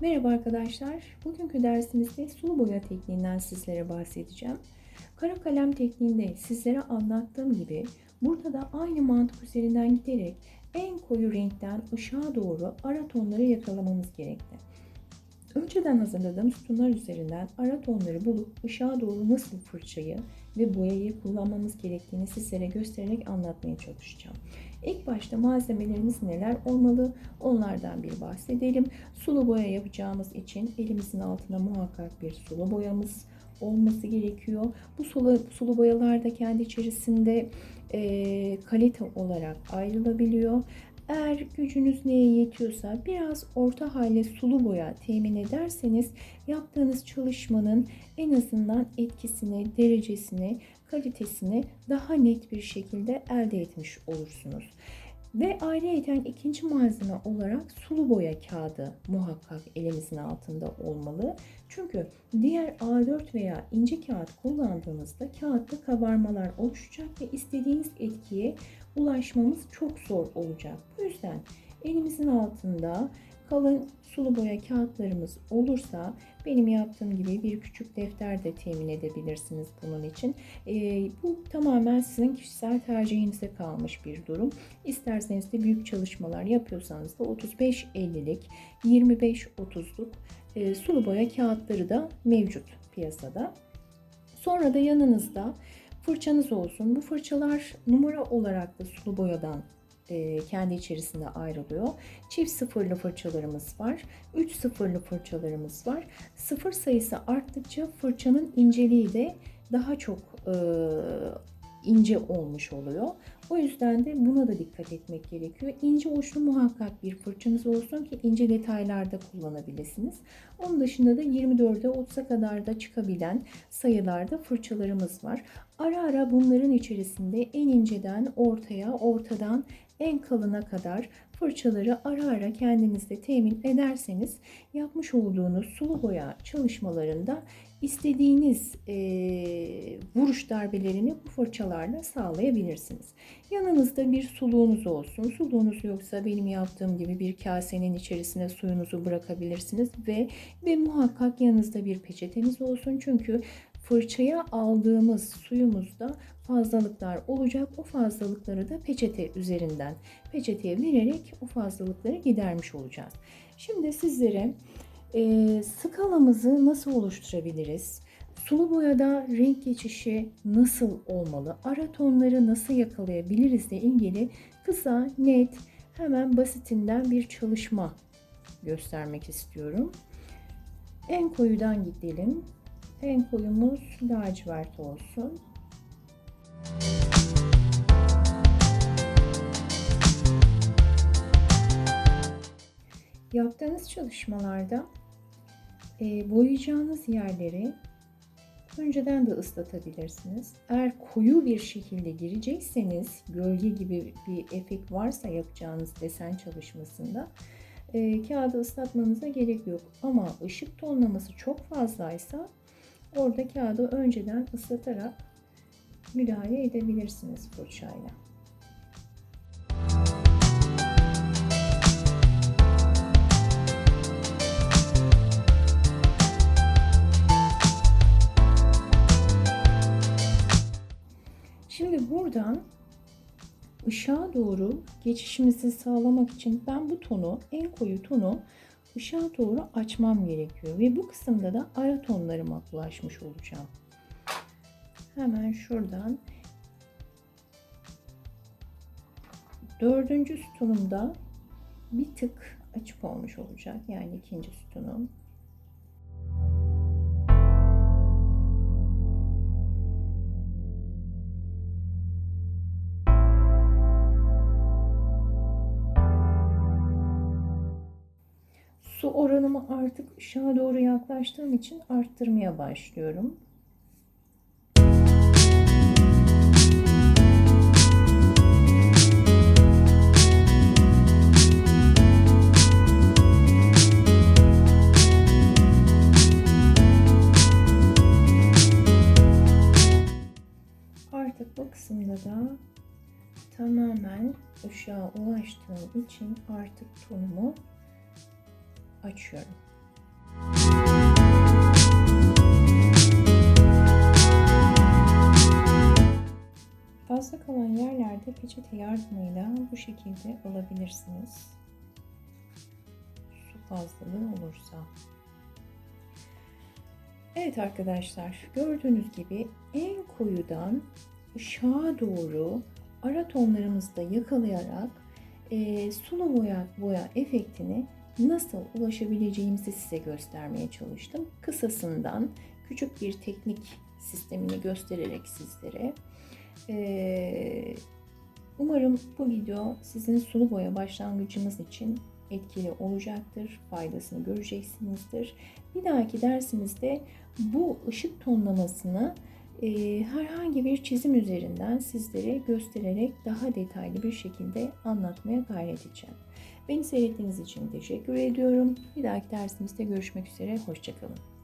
Merhaba arkadaşlar. Bugünkü dersimizde sulu boya tekniğinden sizlere bahsedeceğim. Kara kalem tekniğinde sizlere anlattığım gibi burada da aynı mantık üzerinden giderek en koyu renkten ışığa doğru ara tonları yakalamamız gerekli. Önceden hazırladığım sütunlar üzerinden ara tonları bulup ışığa doğru nasıl fırçayı ve boyayı kullanmamız gerektiğini sizlere göstererek anlatmaya çalışacağım. İlk başta malzemelerimiz neler olmalı onlardan bir bahsedelim. Sulu boya yapacağımız için elimizin altına muhakkak bir sulu boyamız olması gerekiyor. Bu sulu, sulu boyalar da kendi içerisinde e, kalite olarak ayrılabiliyor. Eğer gücünüz neye yetiyorsa biraz orta halde sulu boya temin ederseniz yaptığınız çalışmanın en azından etkisini, derecesini, kalitesini daha net bir şekilde elde etmiş olursunuz. Ve ayrıyeten ikinci malzeme olarak sulu boya kağıdı muhakkak elimizin altında olmalı. Çünkü diğer A4 veya ince kağıt kullandığınızda kağıtta kabarmalar oluşacak ve istediğiniz etkiye ulaşmamız çok zor olacak. Bu yüzden elimizin altında kalın sulu boya kağıtlarımız olursa benim yaptığım gibi bir küçük defter de temin edebilirsiniz bunun için. E, bu tamamen sizin kişisel tercihinize kalmış bir durum. İsterseniz de büyük çalışmalar yapıyorsanız da 35-50'lik, 25-30'luk e, sulu boya kağıtları da mevcut piyasada. Sonra da yanınızda fırçanız olsun. Bu fırçalar numara olarak da sulu boyadan kendi içerisinde ayrılıyor. Çift sıfırlı fırçalarımız var. 3 sıfırlı fırçalarımız var. Sıfır sayısı arttıkça fırçanın inceliği de daha çok e, ince olmuş oluyor. O yüzden de buna da dikkat etmek gerekiyor. İnce uçlu muhakkak bir fırçanız olsun ki ince detaylarda kullanabilirsiniz. Onun dışında da 24'e 30'a kadar da çıkabilen sayılarda fırçalarımız var. Ara ara bunların içerisinde en inceden ortaya, ortadan en kalına kadar fırçaları ara ara kendinizde temin ederseniz yapmış olduğunuz sulu boya çalışmalarında istediğiniz e, vuruş darbelerini bu fırçalarla sağlayabilirsiniz. Yanınızda bir suluğunuz olsun. Suluğunuz yoksa benim yaptığım gibi bir kasenin içerisine suyunuzu bırakabilirsiniz ve ve muhakkak yanınızda bir peçeteniz olsun. Çünkü fırçaya aldığımız suyumuzda fazlalıklar olacak. O fazlalıkları da peçete üzerinden peçeteye vererek o fazlalıkları gidermiş olacağız. Şimdi sizlere e, skalamızı nasıl oluşturabiliriz? Sulu boyada renk geçişi nasıl olmalı? Ara tonları nasıl yakalayabiliriz ile ilgili kısa, net, hemen basitinden bir çalışma göstermek istiyorum. En koyudan gidelim. En koyumuz lacivert olsun. Yaptığınız çalışmalarda e, boyayacağınız yerleri önceden de ıslatabilirsiniz. Eğer koyu bir şekilde girecekseniz, gölge gibi bir efekt varsa yapacağınız desen çalışmasında e, kağıdı ıslatmanıza gerek yok. Ama ışık tonlaması çok fazlaysa orada kağıdı önceden ıslatarak müdahale edebilirsiniz fırçayla. Şimdi buradan ışığa doğru geçişimizi sağlamak için ben bu tonu, en koyu tonu ışığa doğru açmam gerekiyor. Ve bu kısımda da ara tonlarıma ulaşmış olacağım. Hemen şuradan dördüncü sütunumda bir tık açık olmuş olacak. Yani ikinci sütunum. Su oranımı artık ışığa doğru yaklaştığım için arttırmaya başlıyorum. Artık bu kısımda da tamamen ışığa ulaştığım için artık tonumu açıyorum. Fazla kalan yerlerde peçete yardımıyla bu şekilde alabilirsiniz. Su fazlalığı olursa. Evet arkadaşlar gördüğünüz gibi en koyudan ışığa doğru ara tonlarımızda yakalayarak e, sulu boya, boya efektini nasıl ulaşabileceğimizi size göstermeye çalıştım. Kısasından küçük bir teknik sistemini göstererek sizlere. E, umarım bu video sizin sulu boya başlangıcınız için etkili olacaktır. Faydasını göreceksinizdir. Bir dahaki dersimizde bu ışık tonlamasını e, herhangi bir çizim üzerinden sizlere göstererek daha detaylı bir şekilde anlatmaya gayret edeceğim. Beni seyrettiğiniz için teşekkür ediyorum. Bir dahaki dersimizde görüşmek üzere. Hoşçakalın.